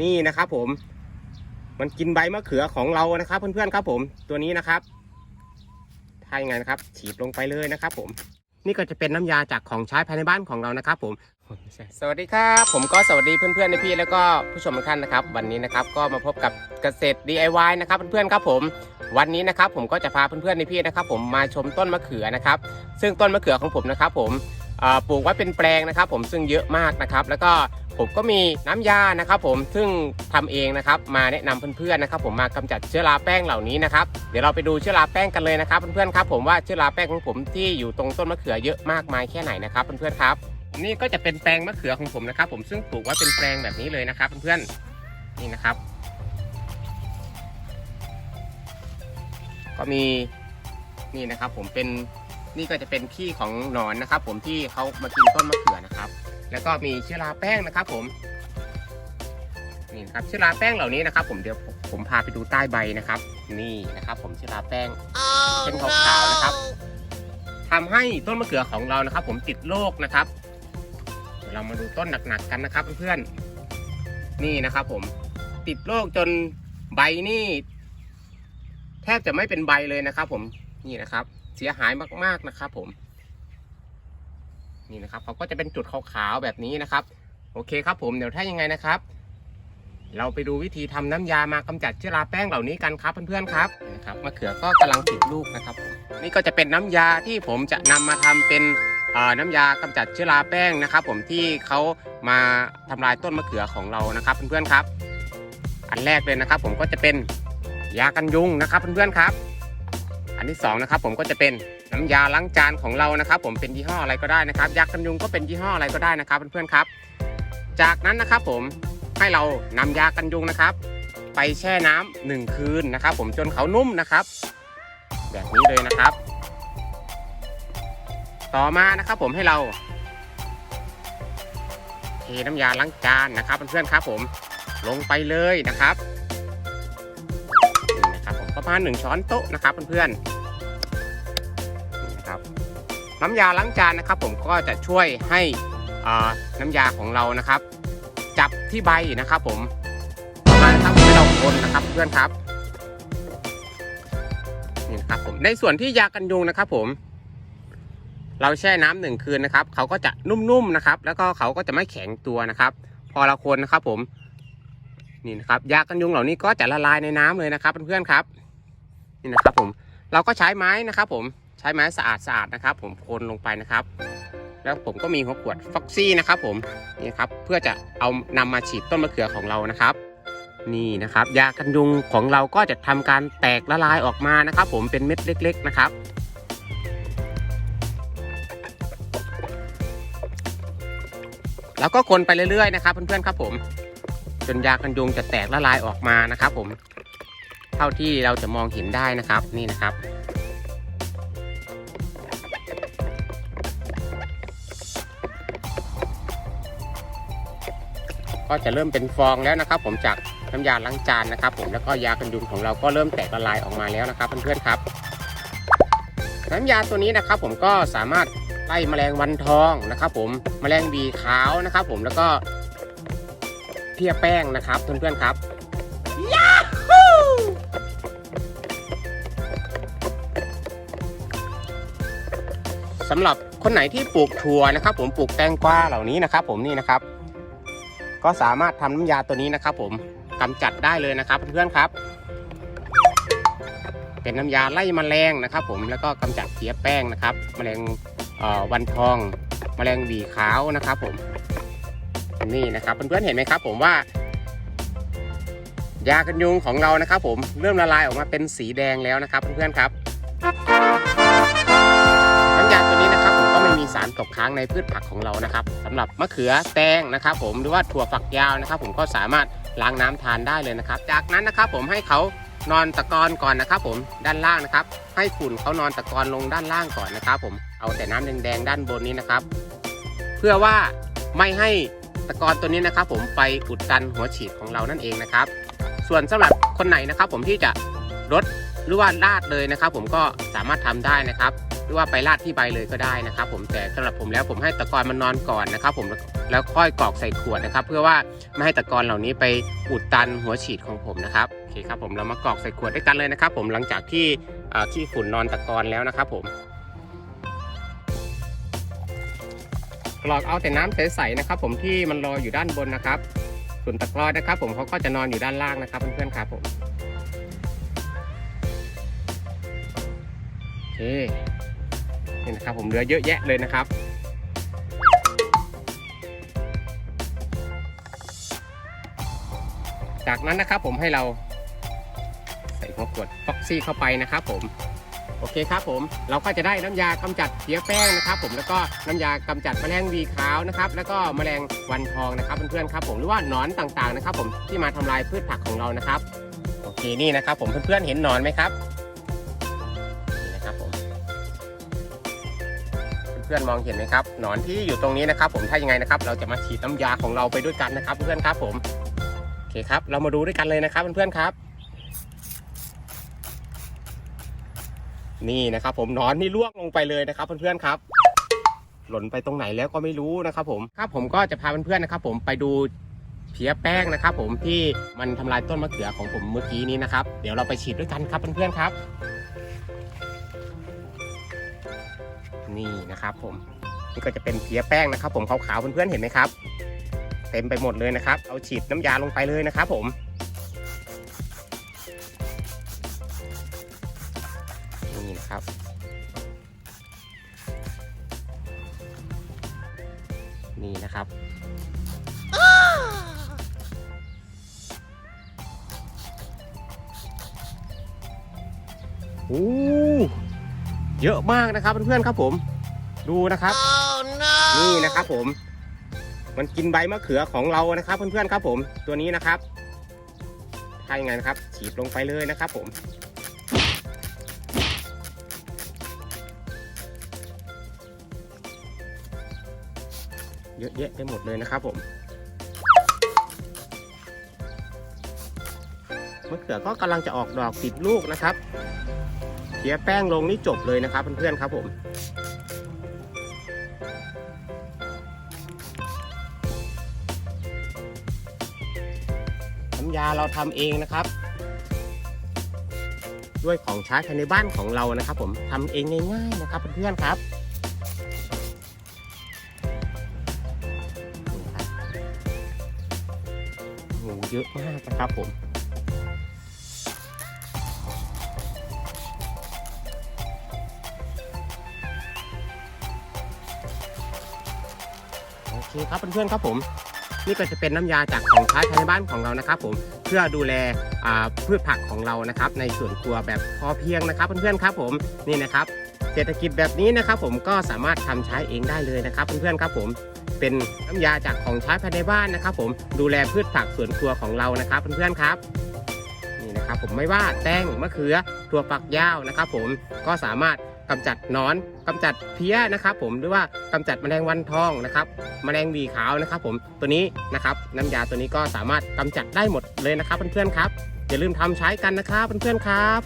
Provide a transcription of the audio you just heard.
นี่นะครับผม มันกินใบมะเขือของเรานะครับ เพื่อนๆครับผมตัวนี้นะครับถ้ายงไงนะครับ ฉีดลงไปเลยนะครับ ผม นี่ก็จะเป็นน้ำยาจากของใช้ภายในบ้านของเรานะครับผมสวัสดีครับ ผมก็สวัสดีเพื่อนๆในพี่แล้วก็ผู้ชมทุกท่านนะครับ วันนี้นะครับก็มาพบกับเกษตร DIY นะครับเพื่อนๆครับผม วันนี้นะครับผมก็จะพาเพื่อนๆในพี่นะครับ ผมมาชมต้นมะเขือนะครับ ซึ่งต้นมะเขือของผมนะครับ ผมปลูกไว้เป็นแปลงนะครับ ผมซึ่งเยอะมากนะครับ แล้วก็ ผมก็มีน้ำยานะครับผมซึ่งทำเองนะครับมาแนะนำเพื่อนๆนะครับผมมากำจัดเชื้อราแป้งเหล่านี้นะครับเดี๋ยวเราไปดูเชื้อราแป้งกันเลยนะครับเพื่อนๆครับผมว่าเชื้อราแป้งของผมที่อยู่ตรงต้นมะเขือเยอะมากมายแค่ไหนนะครับเพื่อนๆครับนี่ก็จะเป็นแปลงมะเขือของผมนะครับ ผมซึ่งปลูกไว้เป็นแปลงแบบนี้เลยนะครับเพื่อนๆนี่นะครับ ก็มีนี่นะครับ ผมเป็นนี่ก็จะเป็นขี้ของหนอนนะครับ ผมที่เขามากินต้นมะเขือนะครับ แล้วก็มีเชื้อราแป้งนะครับผมนี่นะครับเชื้อราแป้งเหล่านี้นะครับ ผมเดี๋ยวผมผมพาไปดูใต้ใบนะครับ นี่นะครับ ผมเชื้อราแป้งเป็นขาวๆนะครับทำให้ต้นมะเขือของเรานะครับ ผมติดโรคนะครับเดี๋ยวเรามาดูต้นหนักๆกันนะครับเพื่อนๆนี่นะครับ ผมติดโรคจนใบนี่ แทบจะไม่เป็นใบเลยนะครับ ผมนี่นะครับ เสียหายมากๆนะครับ ผม นี่นะครับเขาก็จะเป็นจุดขาวๆแบบนี้นะครับ โอเคครับผมเดี๋ยวถ้ายังไงนะครับ เราไปดูวิธีทำน้ำยามากำจัดเชื้อราแป้งเหล่านี้กันครับเพื่อนๆครับนะครับมะเขือก็กำลังติดลูกนะครับ นี่ก็จะเป็นน้ำยาที่ผมจะนำมาทำเป็นน้ำยากำจัดเชื้อราแป้งนะครับ ผมที่เขามาทำลายต้นมะเขือของเรานะครับเพื่อนๆครับ อันแรกเลยนะครับ ผมก็จะเป็นยากันยุงนะครับเพื่อนๆครับ อันที่สองนะครับผมก็จะเป็น น้ำยาล้างจานของเรานะครับ ผมเป็นยี่ห้ออะไรก็ได้นะครับยากันยุงก็เป็นยี่ห้ออะไรก็ได้นะครับเพื่อนๆครับ จากนั้นนะครับผมให้เรานำยากันยุงนะครับ ไปแช่น้ำหนึ่งคืนนะครับ ผมจนเขานุ่มนะครับ แบบนี้เลยนะครับ ต่อมานะครับผมให้เราเทน้ำยาล้างจานนะครับเพื่อนๆครับ ผมลงไปเลยนะครับนะครับผมประมาณหนึ่งช้อนโต๊ะนะครับเพื่อนๆ น้ำยาล้างจานนะครับผมก็จะช่วยให้น้ำยาของเรานะครับ จับที่ใบนะครับ ผมประมาณครับให้เราคนนะครับเพื่อนครับนี่นะครับผมในส่วนที่ยากันยุงนะครับ ผม เราแช่น้ำหนึ่งคืนนะครับเขาก็จะนุ่มๆนะครับ แล้วก็เขาก็จะไม่แข็งตัวนะครับ พอเราคนนะครับ ผมนี่นะครับยากันยุงเหล่านี้ก็จะละลายในน้ำเลยนะครับเพื่อนๆครับ นี่นะครับ ผมเราก็ใช้ไม้นะครับ ผม ใช้ไม้สะอาดสะอาดนะครับ ผมคนลงไปนะครับ แล้วผมก็มีหัวขวดฟ็อกซี่นะครับ ผมนี่ครับเพื่อจะเอานำมาฉีดต้นมะเขือของเรานะครับ นี่นะครับ ยากันยุงของเราก็จะทำการแตกละลายออกมานะครับ ผมเป็นเม็ดเล็ก ๆนะครับแล้วก็คนไปเรื่อยๆนะครับเพื่อนๆครับผม จนยากันยุงจะแตกละลายออกมานะครับ ผม เท่าที่เราจะมองเห็นได้นะครับนี่นะครับ ก็จะเริ่มเป็นฟองแล้วนะครับ ผมจากน้ำยาล้างจานนะครับ ผมแล้วก็ยากันยุงของเราก็เริ่มแตกละลายออกมาแล้วนะครับเพื่อนๆครับ น้ำยาตัวนี้นะครับ ผมก็สามารถไล่แมลงวันทองนะครับ ผมแมลงบีขาวนะครับ ผมแล้วก็เพี้ยแป้งนะครับเพื่อนๆครับสำหรับคนไหนที่ปลูกถั่วนะครับ ผมปลูกแตงกวาเหล่านี้นะครับ ผมนี่นะครับ ก็สามารถทำน้ำยาตัวนี้นะครับ ผมกำจัดได้เลยนะครับเพื่อนๆครับ เป็นน้ำยาไล่แมลงนะครับ ผมแล้วก็กำจัดเพี้ยแป้งนะครับแมลงวันทองแมลงหวีขาวนะครับ ผมนี่นะครับเพื่อนๆเห็นไหมครับ ผมว่ายากันยุงของเรานะครับ ผมเริ่มละลายออกมาเป็นสีแดงแล้วนะครับ เพื่อนๆครับน้ำยาตัวนี้นะครับ ผมก็ไม่มีสารตกค้างในพืชผักของเรานะครับ สำหรับมะเขือแตงนะครับ ผมหรือว่าถั่วฝักยาวนะครับ ผมก็สามารถล้างน้ำทานได้เลยนะครับ จากนั้นนะครับผมให้เขานอนตะกอนก่อนนะครับ ผมด้านล่างนะครับ ให้ฝุ่นเขานอนตะกอนลงด้านล่างก่อนนะครับ ผมเอาแต่น้ำแดงๆด้านบนนี้นะครับ เพื่อว่าไม่ให้ตะกอนตัวนี้นะครับ ผมไปอุดตันหัวฉีดของเรานั่นเองนะครับ ส่วนสำหรับคนไหนนะครับ ผมที่จะรดหรือว่าราดเลยนะครับ ผมก็สามารถทำได้นะครับ หรือว่าไปราดที่ใบเลยก็ได้นะครับผมแต่สำหรับผมแล้วผมให้ตะกอนมันนอนก่อนนะครับผมแล้วค่อยกรอกใส่ขวดนะครับ เพื่อว่าไม่ให้ตะกอนเหล่านี้ไปอุดตันหัวฉีดของผมนะครับโอเคครับผมเรามากรอกใส่ขวดด้วยกันเลยนะครับ ผมหลังจากที่ขี้ฝุ่นนอนตะกอนแล้วนะครับผมกรอกเอาแต่น้ำใสๆนะครับผมที่มันลอยอยู่ด้านบนนะครับ ส่วนตะกร้อนะครับ ผมเขาก็จะนอนอยู่ด้านล่างนะครับเพื่อนๆครับผมโอเค นี่นะครับผมเหลือเยอะแยะเลยนะครับจากนั้นนะครับผมให้เราใส่หัวขวดฟ็อกซี่เข้าไปนะครับผมโอเคครับผมเราก็จะได้น้ำยากำจัดเพี้ยแป้งนะครับ ผมแล้วก็น้ำยากำจัดแมลงวีขาวนะครับ แล้วก็แมลงวันทองนะครับเพื่อนๆครับ ผมหรือว่าหนอนต่างๆนะครับ ผมที่มาทำลายพืชผักของเรานะครับ โอเคนี่นะครับ ผมเพื่อนๆเห็นหนอนไหมครับ เพื่อนๆมองเห็นไหมครับหนอนที่อยู่ตรงนี้นะครับ ผมถ้ายังไงนะครับ เราจะมาฉีดน้ำยาของเราไปด้วยกันนะครับ เพื่อนๆครับผมโอเคครับ เรามาดูด้วยกันเลยนะครับเพื่อนๆครับ นี่นะครับ ผมหนอนนี่ล่วงลงไปเลยนะครับ เพื่อนๆครับหล่นไปตรงไหนแล้วก็ไม่รู้นะครับผมครับผมก็จะพาเพื่อนๆนะครับ ผมไปดูเพี้ยแป้งนะครับ ผมที่มันทำลายต้นมะเขือของผมเมื่อกี้นี้นะครับ เดี๋ยวเราไปฉีดด้วยกันครับเพื่อนๆครับ นี่นะครับผมนี่ก็จะเป็นเพี้ยแป้งนะครับ ผมขาวๆเพื่อนๆเห็นไหมครับเต็มไปหมดเลยนะครับ เอาฉีดน้ำยาลงไปเลยนะครับผมนี่นะครับนี่นะครับโอ้ เยอะมากนะครับเพื่อนๆครับผม ดูนะครับนี่นะครับผม มันกินใบมะเขือของเรานะครับเพื่อนๆครับผมตัวนี้นะครับถ้าอย่างไงนะครับฉีดลงไปเลยนะครับผมเยอะแยะไปหมดเลยนะครับผมมะเขือก็กำลังจะออกดอกติดลูกนะครับ เทียแป้งลงนี่จบเลยนะครับเพื่อนๆครับผมน้ำยาเราทำเองนะครับ ด้วยของใช้ภายในบ้านของเรานะครับ ผมทำเองง่ายๆนะครับเพื่อนๆครับโหเยอะมากนะครับผม โอเครับเพื่อนๆครับผม นี่ก็จะเป็นน้ำยาจากของใช้ภายในบ้านของเรานะครับผมเพื่อดูแลพืชผักของเรานะครับ ในส่วนครัวแบบพอเพียงนะครับ เพื่อนๆครับผมนี่นะครับ เศรษฐกิจแบบนี้นะครับ ผมก็สามารถทำใช้เองได้เลยนะครับ เพื่อนๆครับผมเป็นน้ำยาจากของใช้ภายในบ้านนะครับ ผมดูแลพืชผักสวนครัวของเรานะครับ เพื่อนๆครับนี่นะครับผมไม่ว่าแตงมะเขือถั่วฝักยาวนะครับ ผมก็สามารถ กำจัดนอนกำจัดเพี้ยนะครับ ผมหรือว่ากำจัดแมลงวันทองนะครับแมลงวีขาวนะครับ ผมตัวนี้นะครับน้ำยาตัวนี้ก็สามารถกำจัดได้หมดเลยนะครับเพื่อนๆครับอย่าลืมทำใช้กันนะครับเพื่อนๆครับ